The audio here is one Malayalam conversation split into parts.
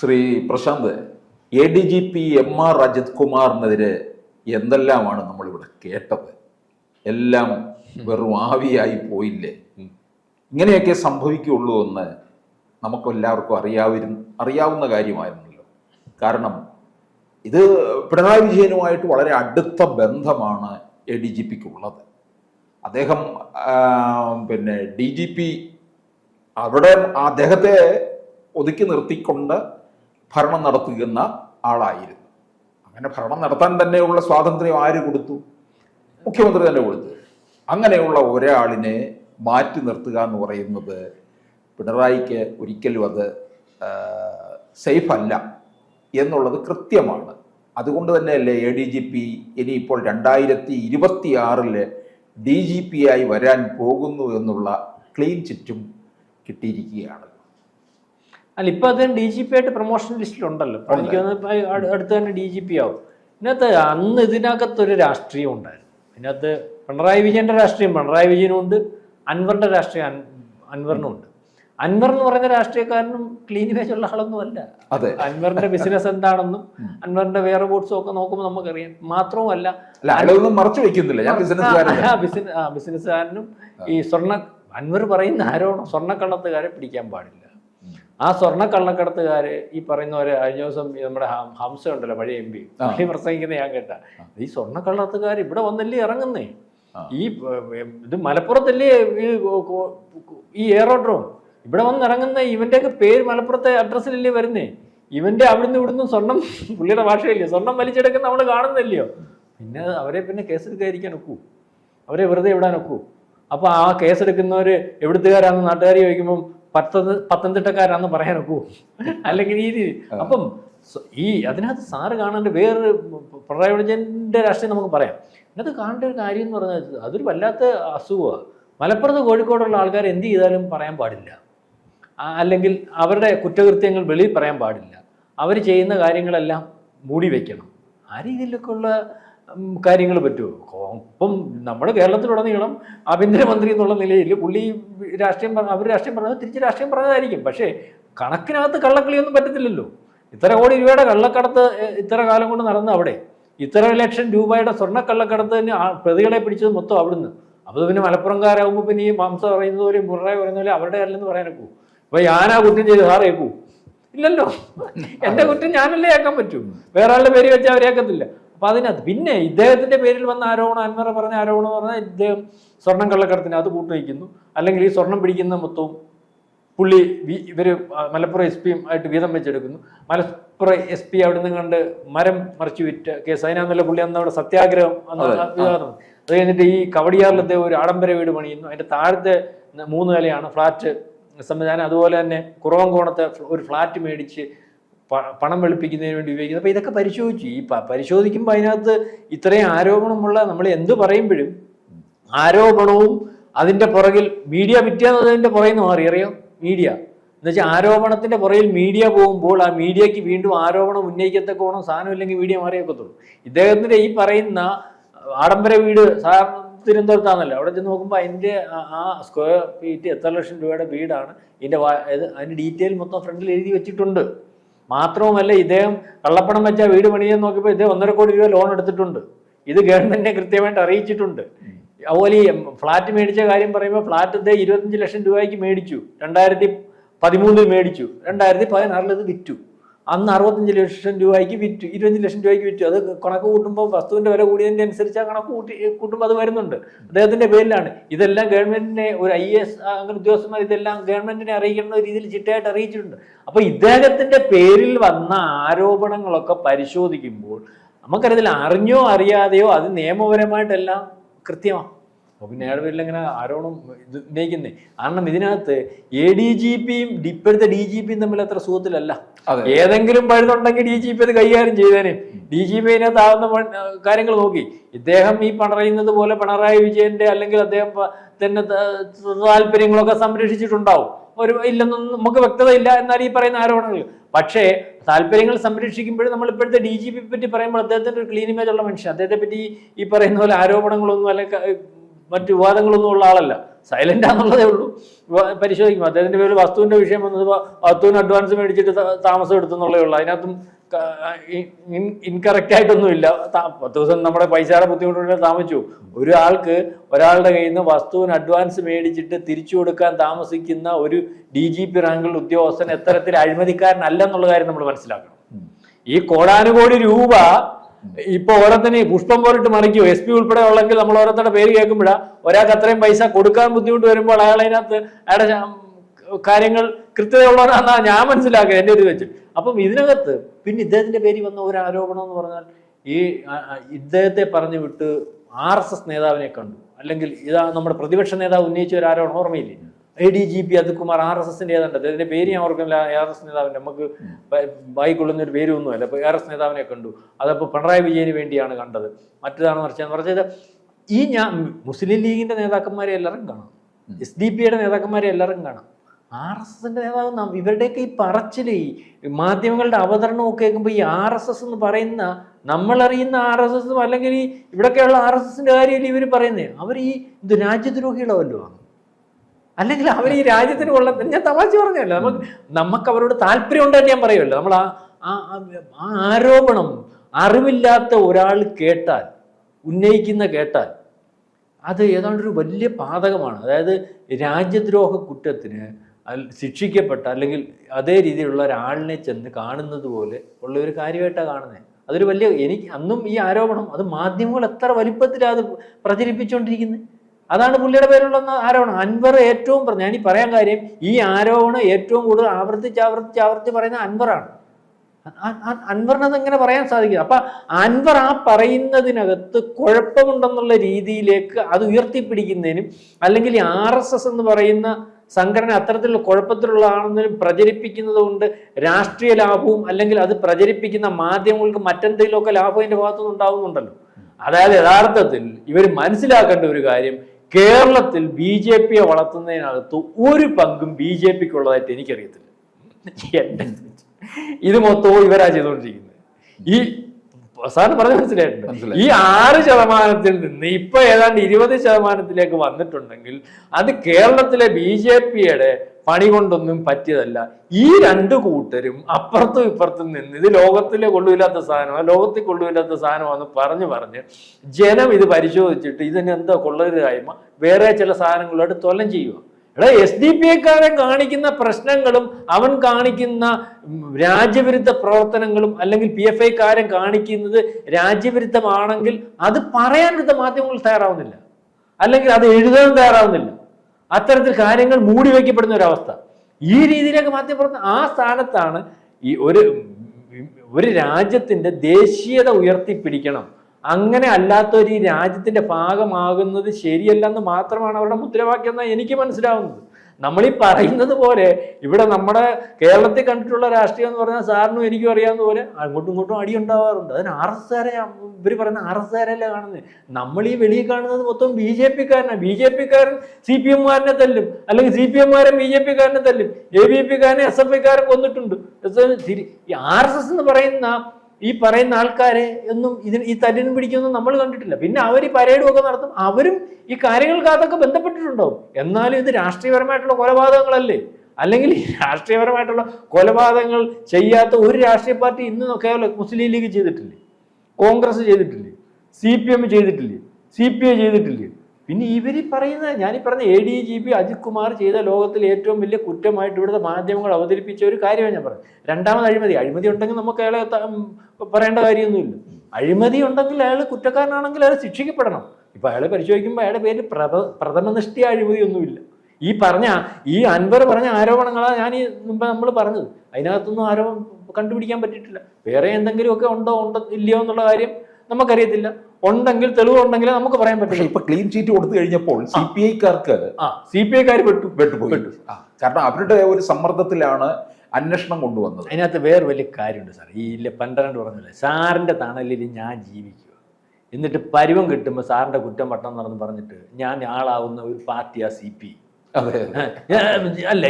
Shri Prashanth A D G P M R Ajith കുമാറിനെതിരെ എന്തെല്ലാമാണ് നമ്മളിവിടെ കേട്ടത്? എല്ലാം വെറും ആവിയായി പോയില്ലേ? ഇങ്ങനെയൊക്കെ സംഭവിക്കുള്ളൂ എന്ന് നമുക്കെല്ലാവർക്കും അറിയാവുന്ന അറിയാവുന്ന കാര്യമായിരുന്നല്ലോ. കാരണം ഇത് പിണറായി വിജയനുമായിട്ട് വളരെ അടുത്ത ബന്ധമാണ് എ ഡി ജി പിക്ക് ഉള്ളത് അദ്ദേഹം പിന്നെ ഡി ജി പി അവിടെ അദ്ദേഹത്തെ ഒതുക്കി നിർത്തിക്കൊണ്ട് ഭരണം നടത്തുന്ന ആളായിരുന്നു. അങ്ങനെ ഭരണം നടത്താൻ തന്നെയുള്ള സ്വാതന്ത്ര്യം ആര് കൊടുത്തു? മുഖ്യമന്ത്രി തന്നെ കൊടുത്തു. അങ്ങനെയുള്ള ഒരാളിനെ മാറ്റി നിർത്തുക എന്ന് പറയുന്നത് പിണറായിക്ക് ഒരിക്കലും അത് സേഫ് അല്ല എന്നുള്ളത് കൃത്യമാണ്. അതുകൊണ്ട് തന്നെയല്ലേ എ ഡി ജി പി ഇനിയിപ്പോൾ രണ്ടായിരത്തി ഇരുപത്തി ആറിൽ ഡി ജി പി ആയി വരാൻ പോകുന്നു എന്നുള്ള ക്ലീൻ ചിറ്റും കിട്ടിയിരിക്കുകയാണ്. അല്ല ഇപ്പൊ അദ്ദേഹം ഡി ജി പി ആയിട്ട് പ്രൊമോഷൻ ലിസ്റ്റിൽ ഉണ്ടല്ലോ. എനിക്ക് അടുത്ത് തന്നെ ഡി ജി പി ആവും. ഇതിനകത്ത് അന്ന് ഇതിനകത്തൊരു രാഷ്ട്രീയം ഉണ്ടായിരുന്നു. ഇതിനകത്ത് പിണറായി വിജയന്റെ രാഷ്ട്രീയം പിണറായി വിജയനും ഉണ്ട് അൻവറിന്റെ രാഷ്ട്രീയം അൻ- അൻവറിനും ഉണ്ട്. അൻവർ എന്ന് പറയുന്ന രാഷ്ട്രീയക്കാരനും ക്ലീൻ ഇമേജ് ഉള്ള ആളൊന്നും അല്ല. അൻവറിന്റെ ബിസിനസ് എന്താണെന്നും അൻവറിന്റെ വേറെ ബോട്ട്സും ഒക്കെ നോക്കുമ്പോൾ നമുക്കറിയാം. മാത്രവുമല്ല മറച്ചു വെക്കുന്നില്ല. ബിസിനസ്സുകാരനും ഈ സ്വർണ അൻവർ പറയുന്ന ആരോണം സ്വർണക്കള്ളത്തുകാരെ പിടിക്കാൻ പാടില്ല. ആ സ്വർണ കള്ളക്കടത്തുകാര് ഈ പറയുന്ന പോലെ കഴിഞ്ഞ ദിവസം നമ്മുടെ ഹംസ ഉണ്ടല്ലോ പഴയ എം പി. പള്ളി പ്രസംഗിക്കുന്ന ഞാൻ കേട്ട. ഈ സ്വർണ കള്ളത്തുകാർ ഇവിടെ വന്നല്ലേ ഇറങ്ങുന്നേ? ഈ ഇത് മലപ്പുറത്തല്ലേ ഈ എയറോഡ്രോം ഇവിടെ വന്ന് ഇറങ്ങുന്ന ഇവന്റെ ഇവന്റെയൊക്കെ പേര് മലപ്പുറത്തെ അഡ്രസ്സിലല്ലേ വരുന്നേ? ഇവന്റെ അവിടുന്ന് ഇവിടുന്ന് സ്വർണം പുള്ളിയുടെ ഭാഷയില്ലേ? സ്വർണം വലിച്ചെടുക്കുന്ന നമ്മൾ കാണുന്നില്ലയോ? പിന്നെ അവരെ പിന്നെ കേസെടുക്കാതിരിക്കാൻ ഒക്കൂ. അവരെ വെറുതെ ഇവിടാൻ ഒക്കൂ. അപ്പൊ ആ കേസെടുക്കുന്നവര് എവിടുത്തുകാരാന്ന് നാട്ടുകാർ ചോദിക്കുമ്പോൾ പത്തത് പത്തനംതിട്ടക്കാരാന്ന് പറയാൻ ഒക്കൂ അല്ലെങ്കിൽ ഈ അപ്പം ഈ അതിനകത്ത് സാറ് കാണേണ്ട വേറൊരു പിണറായി വിജയന്റെ രാഷ്ട്രീയം നമുക്ക് പറയാം. അതിനകത്ത് കാണേണ്ട ഒരു കാര്യം എന്ന് പറഞ്ഞാൽ അതൊരു വല്ലാത്ത അസുഖമാണ് മലപ്പുറത്ത് കോഴിക്കോടുള്ള ആൾക്കാർ എന്ത് ചെയ്താലും പറയാൻ പാടില്ല. അല്ലെങ്കിൽ അവരുടെ കുറ്റകൃത്യങ്ങൾ വെളിയിൽ പറയാൻ പാടില്ല. അവർ ചെയ്യുന്ന കാര്യങ്ങളെല്ലാം മൂടി വയ്ക്കണം ആ രീതിയിലൊക്കെ ഉള്ള കാര്യങ്ങൾ പറ്റുമോ ഇപ്പം നമ്മുടെ കേരളത്തിലുടനീളം ആഭ്യന്തരമന്ത്രി എന്നുള്ള നിലയിൽ പുള്ളി രാഷ്ട്രീയം പറഞ്ഞ അവർ രാഷ്ട്രീയം പറഞ്ഞത് തിരിച്ച് രാഷ്ട്രീയം പറഞ്ഞതായിരിക്കും. പക്ഷേ കണക്കിനകത്ത് കള്ളക്കളിയൊന്നും പറ്റത്തില്ലല്ലോ. ഇത്ര കോടി രൂപയുടെ കള്ളക്കടത്ത് ഇത്ര കാലം കൊണ്ട് നടന്ന അവിടെ. ഇത്ര ലക്ഷം രൂപയുടെ സ്വർണ കള്ളക്കടത്തിന് പ്രതികളെ പിടിച്ചത് മൊത്തം അവിടുന്ന്. അപ്പോൾ പിന്നെ മലപ്പുറംകാരാകുമ്പോൾ പിന്നെ ഈ മാംസ പറയുന്നത് പോലെ മുറ പറയുന്ന പോലെ അവരുടെ അല്ലെന്ന് പറയാനൊക്കൂ അപ്പോൾ ഞാനാ കുറ്റം ചെയ്ത് സാറേക്കൂ ഇല്ലല്ലോ. എന്റെ കുറ്റം ഞാനല്ലേ ആക്കാൻ പറ്റൂ. വേറെ ആളുടെ പേര് വെച്ചാൽ അവരേക്കത്തില്ല അപ്പൊ അതിനകത്ത് പിന്നെ ഇദ്ദേഹത്തിന്റെ പേരിൽ വന്ന ആരോപണം അൻവറ പറഞ്ഞ ആരോപണം എന്ന് പറഞ്ഞാൽ ഇദ്ദേഹം സ്വർണം കള്ളക്കടത്തിന് അത് കൂട്ടുവയ്ക്കുന്നു. അല്ലെങ്കിൽ ഈ സ്വർണം പിടിക്കുന്ന മൊത്തവും പുള്ളി ഇവർ ഇവർ മലപ്പുറം എസ് പിയും ആയിട്ട് വീതം വെച്ചെടുക്കുന്നു. മലപ്പുറം എസ് പി അവിടെ നിന്ന് കണ്ട് മരം മറിച്ചു വിറ്റ കേസ്. അതിനാന്നല്ല പുള്ളി അന്ന് അവിടെ സത്യാഗ്രഹം. വിവാദം അത് കഴിഞ്ഞിട്ട് ഈ കവടിയാറിൽ അദ്ദേഹം ഒരു ആഡംബര വീട് പണിയുന്നു. അതിന്റെ താഴത്തെ മൂന്ന് നിലയാണ് ഫ്ലാറ്റ് സംവിധാനം. അതുപോലെ തന്നെ കുറവങ്കോണത്തെ കോണത്തെ ഒരു ഫ്ലാറ്റ് മേടിച്ച് പണം വെളുപ്പിക്കുന്നതിന് വേണ്ടി ഉപയോഗിക്കുന്നത്. അപ്പോൾ ഇതൊക്കെ പരിശോധിച്ചു ഈ പരിശോധിക്കുമ്പോൾ അതിനകത്ത് ഇത്രയും ആരോപണമുള്ള നമ്മൾ എന്ത് പറയുമ്പോഴും ആരോപണവും അതിന്റെ പുറകിൽ മീഡിയ പിറ്റേന്നതിന്റെ പുറകിൽ നിന്ന് മാറി. അറിയോ? മീഡിയ. എന്നുവെച്ചാൽ ആരോപണത്തിന്റെ പുറകിൽ മീഡിയ പോകുമ്പോൾ ആ മീഡിയയ്ക്ക് വീണ്ടും ആരോപണം ഉന്നയിക്കത്തക്കോണം സാധനം ഇല്ലെങ്കിൽ മീഡിയ മാറിയേക്കത്തുള്ളൂ. ഇദ്ദേഹത്തിന്റെ ഈ പറയുന്ന ആഡംബര വീട് സാധാരണ തിരുവനന്തപുരത്താണല്ലോ അവിടെ ചെന്ന് നോക്കുമ്പോൾ അതിന്റെ ആ- സ്ക്വയർ ഫീറ്റ് എത്ര ലക്ഷം രൂപയുടെ വീടാണ്. ഇതിന്റെ അതിന്റെ ഡീറ്റെയിൽ മൊത്തം ഫ്രണ്ടിൽ എഴുതി വെച്ചിട്ടുണ്ട്. മാത്രവുമല്ല ഇദ്ദേഹം കള്ളപ്പണം വെച്ച വീട് പണിയാൻ നോക്കിയപ്പോൾ ഇദ്ദേഹം ഒന്നര കോടി രൂപ ലോൺ എടുത്തിട്ടുണ്ട്. ഇത് ഗവൺമെന്റിനെ കൃത്യമായിട്ട് അറിയിച്ചിട്ടുണ്ട്. അതുപോലെ ഈ ഫ്ലാറ്റ് മേടിച്ച കാര്യം പറയുമ്പോൾ ഫ്ലാറ്റ് ഇദ്ദേഹം ഇരുപത്തഞ്ച് ലക്ഷം രൂപയ്ക്ക് മേടിച്ചു. രണ്ടായിരത്തി പതിമൂന്നിൽ മേടിച്ചു. രണ്ടായിരത്തി പതിനാറിൽ ഇത് വിറ്റു. അന്ന് അറുപത്തഞ്ച് ലക്ഷം രൂപയ്ക്ക് വിറ്റു ഇരുപത്തഞ്ച് ലക്ഷം രൂപയ്ക്ക് വിറ്റു. അത് കണക്ക് കൂട്ടുമ്പോൾ വസ്തുവിന്റെ വില കൂടിയതിന്റെ അനുസരിച്ച് ആ കണക്ക് കൂട്ടി കൂട്ടുമ്പോൾ അത് വരുന്നുണ്ട്. അദ്ദേഹത്തിന്റെ പേരിലാണ്. ഇതെല്ലാം ഗവൺമെന്റിനെ ഒരു ഐ എസ് അങ്ങനെ ഉദ്യോഗസ്ഥന്മാർ ഇതെല്ലാം ഗവൺമെന്റിനെ അറിയിക്കുന്ന രീതിയിൽ ചിട്ടയായിട്ട് അറിയിച്ചിട്ടുണ്ട്. അപ്പൊ ഇദ്ദേഹത്തിന്റെ പേരിൽ വന്ന ആരോപണങ്ങളൊക്കെ പരിശോധിക്കുമ്പോൾ നമുക്കറിയത്തില്ല അറിഞ്ഞോ അറിയാതെയോ അത് നിയമപരമായിട്ടെല്ലാം കൃത്യമാണ് അപ്പോൾ പിന്നെ അയാളുടെ പേരിൽ എങ്ങനെ ആരോണം ഇത് ഉന്നയിക്കുന്നേ. കാരണം ഇതിനകത്ത് എ ഡി ജി പിയും ഇപ്പോഴത്തെ ഡി ജി പിയും തമ്മിൽ അത്ര സുഖത്തിലല്ല. ഏതെങ്കിലും പഴുതുണ്ടെങ്കിൽ ഡി ജി പി അത് കൈകാര്യം ചെയ്തേനെ. ഡി ജി പി അതിനകത്ത് ആവുന്ന കാര്യങ്ങൾ നോക്കി. ഇദ്ദേഹം ഈ പണറയുന്നത് പോലെ പിണറായി വിജയന്റെ അല്ലെങ്കിൽ അദ്ദേഹം തന്നെ താല്പര്യങ്ങളൊക്കെ സംരക്ഷിച്ചിട്ടുണ്ടാവും. ഒരു ഇല്ലെന്നൊന്നും നമുക്ക് വ്യക്തത ഇല്ല എന്നാൽ ഈ പറയുന്ന ആരോപണങ്ങൾ. പക്ഷേ താല്പര്യങ്ങൾ സംരക്ഷിക്കുമ്പോഴും നമ്മൾ ഇപ്പോഴത്തെ ഡി ജി പി പറ്റി പറയുമ്പോൾ അദ്ദേഹത്തിന്റെ ഒരു ക്ലീൻ ഇമേജ് ഉള്ള മനുഷ്യൻ. അദ്ദേഹത്തെ പറ്റി ഈ പറയുന്ന പോലെ ആരോപണങ്ങളൊന്നും അല്ലെ മറ്റു വിവാദങ്ങളൊന്നും ഉള്ള ആളല്ല. സൈലന്റ് ആണെന്നുള്ളതേ ഉള്ളൂ. പരിശോധിക്കും. അദ്ദേഹത്തിന്റെ പേരിൽ വസ്തുവിന്റെ വിഷയം വന്നത് വസ്തുവിന് അഡ്വാൻസ് മേടിച്ചിട്ട് താമസം എടുത്തെന്നുള്ളേ ഉള്ളൂ. അതിനകത്തും ഇൻകറക്റ്റ് ആയിട്ടൊന്നുമില്ല പത്ത് ദിവസം നമ്മുടെ പൈസയുടെ ബുദ്ധിമുട്ടുണ്ടെങ്കിൽ താമസിച്ചു. ഒരാൾക്ക് ഒരാളുടെ കയ്യിൽ നിന്ന് വസ്തുവിന് അഡ്വാൻസ് മേടിച്ചിട്ട് തിരിച്ചു കൊടുക്കാൻ താമസിക്കുന്ന ഒരു ഡി ജി പി റാങ്കിൽ ഉദ്യോഗസ്ഥൻ എത്തരത്തിൽ അഴിമതിക്കാരനല്ലെന്നുള്ള കാര്യം നമ്മൾ മനസ്സിലാക്കണം. ഈ കോടാനുകോടി രൂപ ഇപ്പൊ ഓരോരുത്തന് പുഷ്പം പോലിട്ട് മറിക്കും. എസ് പി ഉൾപ്പെടെ ഉള്ളെങ്കിൽ നമ്മൾ ഓരോരുത്തരുടെ പേര് കേൾക്കുമ്പോഴാ ഒരാൾക്ക് അത്രയും പൈസ കൊടുക്കാൻ ബുദ്ധിമുട്ട് വരുമ്പോൾ അയാൾ അതിനകത്ത് അയാളുടെ കാര്യങ്ങൾ കൃത്യതയുള്ളവരാണെന്നാണ് ഞാൻ മനസ്സിലാക്കുക എന്റെ ഒരു വെച്ച്. അപ്പം ഇതിനകത്ത് പിന്നെ ഇദ്ദേഹത്തിന്റെ പേര് വന്ന ഒരു ആരോപണം എന്ന് പറഞ്ഞാൽ ഈ ഇദ്ദേഹത്തെ പറഞ്ഞു വിട്ട് ആർ എസ് എസ് നേതാവിനെ കണ്ടു. അല്ലെങ്കിൽ ഇതാ നമ്മുടെ പ്രതിപക്ഷ നേതാവ് ഉന്നയിച്ച ഒരു ആരോപണം ഓർമ്മയില്ലേ? എ ഡി ജി പി അതുകുമാർ ആർ എസ് എസിന്റെ ഏതാണ്ട് അതിന്റെ പേര് ഞാൻ ഓർക്കുന്നില്ല. ആർ എസ് നേതാവിന്റെ നമുക്ക് വായിക്കൊള്ളുന്ന ഒരു പേരൊന്നുമല്ല അപ്പൊ ആർ എസ് നേതാവിനെ കണ്ടു. അതപ്പോ പിണറായി വിജയന് വേണ്ടിയാണ് കണ്ടത്. മറ്റേതാണ് പറഞ്ഞാൽ പറഞ്ഞത് ഈ ഞാൻ മുസ്ലിം ലീഗിന്റെ നേതാക്കന്മാരെ എല്ലാവരും കാണാം. എസ് ഡി പിയുടെ നേതാക്കന്മാരെ എല്ലാവരും കാണാം. ആർ എസ് എസിന്റെ നേതാവ് നം- ഇവരുടെയൊക്കെ ഈ പറച്ചിൽ ഈ മാധ്യമങ്ങളുടെ അവതരണമൊക്കെ കേൾക്കുമ്പോൾ ഈ ആർ എസ് എസ് എന്ന് പറയുന്ന നമ്മളറിയുന്ന ആർ എസ് എസും അല്ലെങ്കിൽ ഈ ഇവിടെയൊക്കെയുള്ള ആർ എസ് എസിന്റെ കാര്യമല്ലേ ഇവർ പറയുന്നത് അവർ ഈ ഇത് രാജ്യദ്രോഹികളോ ആണ്? അല്ലെങ്കിൽ അവർ ഈ രാജ്യത്തിന് കൊള്ള ഞാൻ തമാശ പറഞ്ഞല്ലോ. നമുക്ക് നമുക്ക് അവരോട് താല്പര്യം ഉണ്ടെന്ന് ഞാൻ പറയുമല്ലോ. നമ്മൾ ആ ആ- ആരോപണം അറിവില്ലാത്ത ഒരാൾ കേട്ടാൽ ഉന്നയിക്കുന്ന കേട്ടാൽ അത് ഏതാണ്ട് ഒരു വലിയ പാതകമാണ്. അതായത് രാജ്യദ്രോഹ കുറ്റത്തിന് ശിക്ഷിക്കപ്പെട്ട അല്ലെങ്കിൽ അതേ രീതിയിലുള്ള ഒരാളിനെ ചെന്ന് കാണുന്നത് പോലെ ഉള്ള ഒരു കാര്യമായിട്ടാണ് കാണുന്നത്. അതൊരു വലിയ എനിക്ക് അന്നും ഈ ആരോപണം അത് മാധ്യമങ്ങൾ എത്ര വലിപ്പത്തിലാണ് അത് പ്രചരിപ്പിച്ചുകൊണ്ടിരിക്കുന്നത് അതാണ് പുള്ളിയുടെ പേരുള്ള ആരോപണം. അൻവർ ഏറ്റവും പറഞ്ഞു ഈ പറയാൻ കാര്യം ഈ ആരോപണം ഏറ്റവും കൂടുതൽ ആവർത്തിച്ച് ആവർത്തിച്ച് ആവർത്തിച്ച് പറയുന്ന അൻവറാണ്. അൻവറിനത് എങ്ങനെ പറയാൻ സാധിക്കും? അപ്പൊ അൻവർ ആ പറയുന്നതിനകത്ത് കുഴപ്പമുണ്ടെന്നുള്ള രീതിയിലേക്ക് അത് ഉയർത്തിപ്പിടിക്കുന്നതിനും അല്ലെങ്കിൽ ആർ എസ് എസ് എന്ന് പറയുന്ന സംഘടന അത്തരത്തിലുള്ള കുഴപ്പത്തിലുള്ളതാണെന്നും പ്രചരിപ്പിക്കുന്നത് കൊണ്ട് രാഷ്ട്രീയ ലാഭവും അല്ലെങ്കിൽ അത് പ്രചരിപ്പിക്കുന്ന മാധ്യമങ്ങൾക്ക് മറ്റെന്തെങ്കിലുമൊക്കെ ലാഭം അതിന്റെ ഭാഗത്തുനിന്ന് ഉണ്ടാകുന്നുണ്ടല്ലോ അതായത് യഥാർത്ഥത്തിൽ ഇവർ മനസ്സിലാക്കേണ്ട ഒരു കാര്യം കേരളത്തിൽ ബി ജെ പിയെ വളർത്തുന്നതിനകത്ത് ഒരു പങ്കും ബി ജെ പിക്ക് ഉള്ളതായിട്ട് എനിക്കറിയത്തില്ല ഇത് മൊത്തവും ഇവരാ ചെയ്തുകൊണ്ടിരിക്കുന്നത്. ഈ സാറിന് പറഞ്ഞ മനസ്സിലായിട്ടുണ്ട്. ഈ ആറ് ശതമാനത്തിൽ നിന്ന് ഇപ്പൊ ഏതാണ്ട് ഇരുപത് ശതമാനത്തിലേക്ക് വന്നിട്ടുണ്ടെങ്കിൽ അത് കേരളത്തിലെ ബി ജെ പിയുടെ പണി കൊണ്ടൊന്നും പറ്റിയതല്ല. ഈ രണ്ട് കൂട്ടരും അപ്പുറത്തും ഇപ്പുറത്തും നിന്ന് ഇത് ലോകത്തിലെ കൊള്ളില്ലാത്ത സാധനമാണ് ലോകത്തിൽ കൊള്ളുമില്ലാത്ത സാധനമാണെന്ന് പറഞ്ഞു പറഞ്ഞ് ജനം ഇത് പരിശോധിച്ചിട്ട് ഇതിന് എന്താ കൊള്ളരുതായ്മ? വേറെ ചില സാധനങ്ങളോട് തൊലം ചെയ്യുക. എടാ എസ് ഡി പി എക്കാരൻ കാണിക്കുന്ന പ്രശ്നങ്ങളും അവൻ കാണിക്കുന്ന രാജ്യവിരുദ്ധ പ്രവർത്തനങ്ങളും അല്ലെങ്കിൽ പി എഫ് ഐക്കാരൻ കാണിക്കുന്നത് രാജ്യവിരുദ്ധമാണെങ്കിൽ അത് പറയാനെടുത്ത മാധ്യമങ്ങൾ തയ്യാറാവുന്നില്ല. അല്ലെങ്കിൽ അത് എഴുതാൻ തയ്യാറാവുന്നില്ല. അത്തരത്തിൽ കാര്യങ്ങൾ മൂടി വയ്ക്കപ്പെടുന്ന ഒരവസ്ഥ. ഈ രീതിയിലേക്ക് മാധ്യമപ്രവർത്തനം ആ സ്ഥാനത്താണ് ഈ ഒരു ഒരു രാജ്യത്തിന്റെ ദേശീയത ഉയർത്തിപ്പിടിക്കണം. അങ്ങനെ അല്ലാത്തവർ ഈ രാജ്യത്തിന്റെ ഭാഗമാകുന്നത് ശരിയല്ലെന്ന് മാത്രമാണ് അവരുടെ മുദ്രാവാക്യം എന്നാണ് എനിക്ക് മനസ്സിലാവുന്നത്. നമ്മൾ ഈ പറയുന്നത് പോലെ ഇവിടെ നമ്മുടെ കേരളത്തിൽ കണ്ടിട്ടുള്ള രാഷ്ട്രീയം എന്ന് പറഞ്ഞാൽ സാറിനും എനിക്കും അറിയാവുന്ന പോലെ അങ്ങോട്ടും ഇങ്ങോട്ടും അടി ഉണ്ടാവാറുണ്ട്. അതിന് ആർ എസ് ആരെ ഇവർ പറയുന്ന ആർ എസ് കാരല്ലേ കാണുന്നത്? നമ്മൾ ഈ വെളിയിൽ കാണുന്നത് മൊത്തം ബി ജെ പിക്കാരനാണ് ബി ജെ പിക്കാരൻ സി പി എമ്മുകാരനെ തല്ലും. അല്ലെങ്കിൽ സി പി എമ്മുകാരൻ ബി ജെ പിക്കാരനെ തല്ലും. എ ബി പി കാരനെ എസ് എഫ് ഐക്കാരൻ കൊന്നിട്ടുണ്ട്. ഈ ആർ എസ് എസ് എന്ന് പറയുന്ന ഈ പറയുന്ന ആൾക്കാരെ ഒന്നും ഇതിന് ഈ തല്ലിനും പിടിക്കൊന്നും നമ്മൾ കണ്ടിട്ടില്ല. പിന്നെ അവർ ഈ പരേഡും ഒക്കെ നടത്തും അവരും ഈ കാര്യങ്ങൾക്ക് അതൊക്കെ ബന്ധപ്പെട്ടിട്ടുണ്ടാവും. എന്നാലും ഇത് രാഷ്ട്രീയപരമായിട്ടുള്ള കൊലപാതകങ്ങളല്ലേ? അല്ലെങ്കിൽ രാഷ്ട്രീയപരമായിട്ടുള്ള കൊലപാതകങ്ങൾ ചെയ്യാത്ത ഒരു രാഷ്ട്രീയ പാർട്ടി ഇന്ന് കേവലം മുസ്ലിം ലീഗ് ചെയ്തിട്ടില്ലേ? കോൺഗ്രസ് ചെയ്തിട്ടില്ലേ? സി പി എം ചെയ്തിട്ടില്ലേ? സി പി ഐ ചെയ്തിട്ടില്ലേ? പിന്നെ ഇവർ പറയുന്ന ഞാനീ പറഞ്ഞ A D G P Ajith Kumar ചെയ്ത ലോകത്തിലെ ഏറ്റവും വലിയ കുറ്റമായിട്ട് ഇവിടുത്തെ മാധ്യമങ്ങൾ അവതരിപ്പിച്ച ഒരു കാര്യമാണ് ഞാൻ പറഞ്ഞത്. രണ്ടാമത് അഴിമതി. അഴിമതി ഉണ്ടെങ്കിൽ നമുക്ക് അയാളെ പറയേണ്ട കാര്യമൊന്നുമില്ല. അഴിമതി ഉണ്ടെങ്കിൽ അയാൾ കുറ്റക്കാരനാണെങ്കിൽ അയാൾ ശിക്ഷിക്കപ്പെടണം. ഇപ്പൊ അയാളെ പരിശോധിക്കുമ്പോൾ അയാളുടെ പേരിൽ പ്രഥ പ്രഥമനിഷ്ഠിയ അഴിമതിയൊന്നുമില്ല. ഈ പറഞ്ഞ ഈ അൻവർ പറഞ്ഞ ആരോപണങ്ങളാണ് ഞാൻ ഈ മുമ്പ് നമ്മൾ പറഞ്ഞത്. അതിനകത്തൊന്നും ആരോപണം കണ്ടുപിടിക്കാൻ പറ്റിയിട്ടില്ല. വേറെ എന്തെങ്കിലുമൊക്കെ ഉണ്ടോ ഉണ്ടോ ഇല്ലയോ എന്നുള്ള കാര്യം നമുക്കറിയത്തില്ല. ഉണ്ടെങ്കിൽ തെളിവ് ഉണ്ടെങ്കിൽ നമുക്ക് പറയാൻ പറ്റില്ല ഇപ്പൊ ക്ലീൻ ചീറ്റ് കൊടുത്തു കഴിഞ്ഞപ്പോൾ സി പി ഐക്കാർക്ക് സി പി ഐക്കാർ പെട്ടു. കാരണം അവരുടെ ഒരു സമ്മർദ്ദത്തിലാണ് അന്വേഷണം കൊണ്ടുവന്നത്. അതിനകത്ത് വേറെ വലിയ കാര്യമുണ്ട് സാർ ഈ ഇല്ല പന്ത്രണ്ട് പറഞ്ഞില്ലേ സാറിന്റെ തണലിൽ ഞാൻ ജീവിക്കുക. എന്നിട്ട് പരുവം കിട്ടുമ്പോൾ സാറിന്റെ കുറ്റം പട്ടം നടന്ന് പറഞ്ഞിട്ട് ഞാൻ ആളാവുന്ന ഒരു പാർട്ടിയാ സി പി അല്ല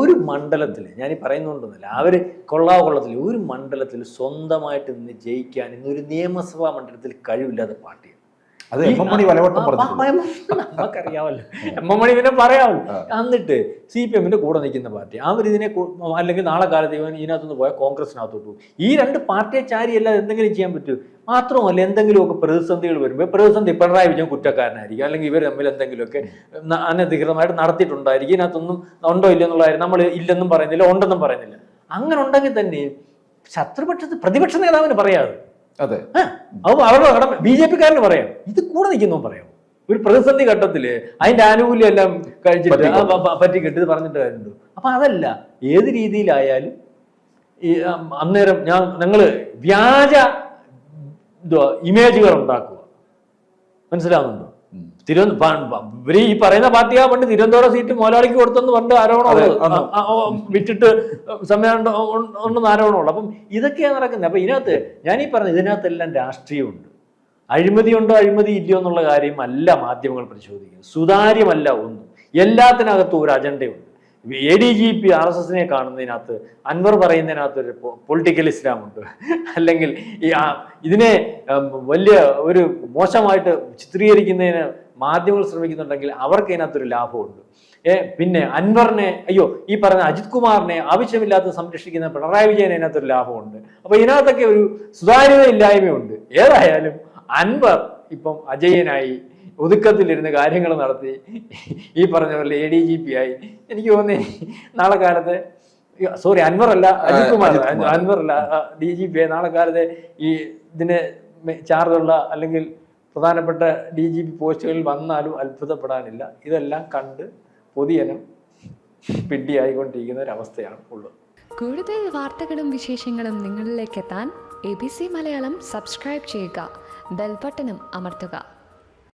ഒരു മണ്ഡലത്തിൽ ഞാൻ ഈ പറയുന്നുണ്ടെന്നില്ല അവർ കൊള്ളാവ് കൊള്ളത്തിൽ ഒരു മണ്ഡലത്തിൽ സ്വന്തമായിട്ട് നിന്ന് ജയിക്കാൻ ഇന്നൊരു നിയമസഭാ മണ്ഡലത്തിൽ കഴിവില്ലാത്ത പാർട്ടിയാണ്. അത് എം എം മണി പലവട്ടം ആ, പറഞ്ഞിട്ടുണ്ട്. ആ, ആ, നമുക്കറിയാമല്ലോ എം എം മണി പിന്നെ പറയാമല്ലോ എന്നിട്ട് സി പി എമ്മിന്റെ കൂടെ നിൽക്കുന്ന പാർട്ടി അവരിതിനെ ഇതിനെ അല്ലെങ്കിൽ നാളെ കാലത്ത് ഇവൻ ഇതിനകത്തുനിന്ന് പോയാൽ കോൺഗ്രസിനകത്തോട്ട് പോകും. ഈ രണ്ട് പാർട്ടിയെ ചാരിയല്ലാതെ എന്തെങ്കിലും ചെയ്യാൻ പറ്റൂ. മാത്രമല്ല എന്തെങ്കിലുമൊക്കെ പ്രതിസന്ധികൾ വരുമ്പോൾ പ്രതിസന്ധി പിണറായി വിജയൻ കുറ്റക്കാരനായിരിക്കും അല്ലെങ്കിൽ ഇവർ തമ്മിൽ എന്തെങ്കിലുമൊക്കെ അനധികൃതമായിട്ട് നടത്തിയിട്ടുണ്ടായിരിക്കും. ഇതിനകത്തൊന്നും ഉണ്ടോ ഇല്ലെന്നുള്ള കാര്യം നമ്മൾ ഇല്ലെന്നും പറയുന്നില്ല ഉണ്ടെന്നും പറയുന്നില്ല. അങ്ങനെ ഉണ്ടെങ്കിൽ തന്നെ ശത്രുപക്ഷത്ത് പ്രതിപക്ഷ നേതാവിന് പറയാതെ അതെ. അപ്പൊ അത് അവരുടെ കടമ ബി ജെ പിക്കാരന് പറയാം. ഇത് കൂടെ നിൽക്കുന്നു പറയാം. ഒരു പ്രതിസന്ധി ഘട്ടത്തിൽ അതിന്റെ ആനുകൂല്യം എല്ലാം കഴിച്ചിട്ട് ആ, പ- പ- പറ്റിക്കിട്ട് ഇത് പറഞ്ഞിട്ട് കാര്യമുണ്ട്. അപ്പൊ അതല്ല ഏത് രീതിയിലായാലും ഈ അന്നേരം ഞാൻ ഞങ്ങൾ വ്യാജ ഇമേജുകൾ ഉണ്ടാക്കുക. മനസ്സിലാവുന്നുണ്ടോ. തിരുവനന്തപുരം ഇവർ ഈ പറയുന്ന പാർട്ടിയാ പണ്ട് തിരുവനന്തപുരം സീറ്റ് മോലാളിക്ക് കൊടുത്തെന്ന് പണ്ട് ആരോപണം വിറ്റിട്ട് സംവിധാനം ഉണ്ടെന്ന് ആരോപണമുള്ളൂ അപ്പം ഇതൊക്കെയാണ് നടക്കുന്നത്. അപ്പൊ ഇതിനകത്ത് ഞാൻ ഈ പറഞ്ഞ ഇതിനകത്തെല്ലാം രാഷ്ട്രീയമുണ്ട്. അഴിമതിയുണ്ടോ അഴിമതി ഇല്ലയോ എന്നുള്ള കാര്യം അല്ല മാധ്യമങ്ങൾ പരിശോധിക്കുന്നത്. സുതാര്യമല്ല ഒന്നും. എല്ലാത്തിനകത്തും ഒരു അജണ്ടയുണ്ട്. A D G P R S എസിനെ കാണുന്നതിനകത്ത് അൻവർ പറയുന്നതിനകത്ത് ഒരു പൊളിറ്റിക്കൽ ഇസ്ലാം ഉണ്ട് അല്ലെങ്കിൽ ഇതിനെ വലിയ ഒരു മോശമായിട്ട് ചിത്രീകരിക്കുന്നതിന് മാധ്യമങ്ങൾ ശ്രമിക്കുന്നുണ്ടെങ്കിൽ അവർക്ക് ഇതിനകത്തൊരു ലാഭമുണ്ട്. ഏ പിന്നെ അൻവറിനെ അയ്യോ ഈ പറഞ്ഞ അജിത് കുമാറിനെ ആവശ്യമില്ലാത്ത സംരക്ഷിക്കുന്ന പിണറായി വിജയൻ അതിനകത്തൊരു ലാഭമുണ്ട്. അപ്പൊ ഇതിനകത്തൊക്കെ ഒരു സുതാര്യത ഇല്ലായ്മയുണ്ട്. ഏതായാലും അൻവർ ഇപ്പം അജയനായി ഒതുക്കത്തിലിരുന്ന് കാര്യങ്ങൾ നടത്തി ഈ പറഞ്ഞ പോലെ എ ഡി ജി പി ആയി. എനിക്ക് തോന്നി നാളെ കാലത്ത് സോറി അൻവർ അല്ല അജിത് കുമാർ അൻവർ അല്ല ഡി ജി പി ആയി. നാളെ കാലത്ത് ഈ ഇതിന് ചാർജുള്ള അല്ലെങ്കിൽ പ്രധാനപ്പെട്ട ഡി ജി പി പോസ്റ്റുകളിൽ വന്നാലും അത്ഭുതപ്പെടാനില്ല. ഇതെല്ലാം കണ്ട് പൊതുജനം പിടിയായിക്കൊണ്ടിരിക്കുന്ന ഒരവസ്ഥയാണ് ഉള്ളത്. കൂടുതൽ വാർത്തകളും വിശേഷങ്ങളും നിങ്ങളിലേക്ക് എത്താൻ A B C Malayalam subscribe ചെയ്യുക. ബെൽബട്ടനും അമർത്തുക.